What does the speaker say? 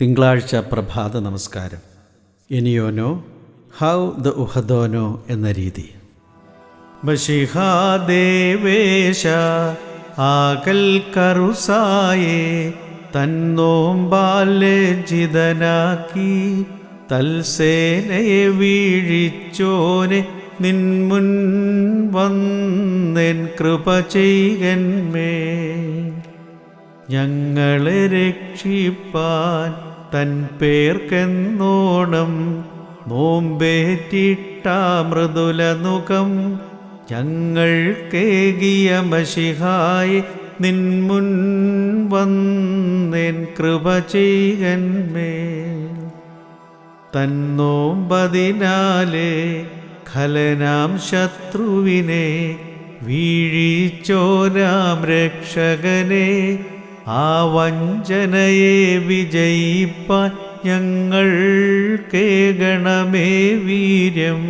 തിങ്കളാഴ്ച പ്രഭാത നമസ്കാരം. എനിയോനോ ഹൗ ദ ഉഹദോനോ എന്ന രീതി. ബഷിഹാദേവേശ ആകൽ കറുസായേ തന്നോമ്പാലജിതനാക്കി തൽസേനയെ വീഴിച്ചോനെ നിൻമുൻ വന്നെൻ കൃപ ചെയ്യന്മേ. ഞങ്ങളെ രക്ഷിപ്പാൻ തൻ പേർക്കെന്നോണം നോമ്പേറ്റിട്ട മൃദുലനുകം ഞങ്ങൾ കേകിയ മഷിഹായി നിൻമുൻ വന്നേൻ കൃപ ചെയ്യന്മേ തന്നോമ്പതിനാലെ ഖലനാം ശത്രുവിനെ വീഴിച്ചോരാം രക്ഷകനെ ആ വഞ്ചനയെ വിജയിപ്പാൻ ഞങ്ങൾ കേകണമേ വീര്യം.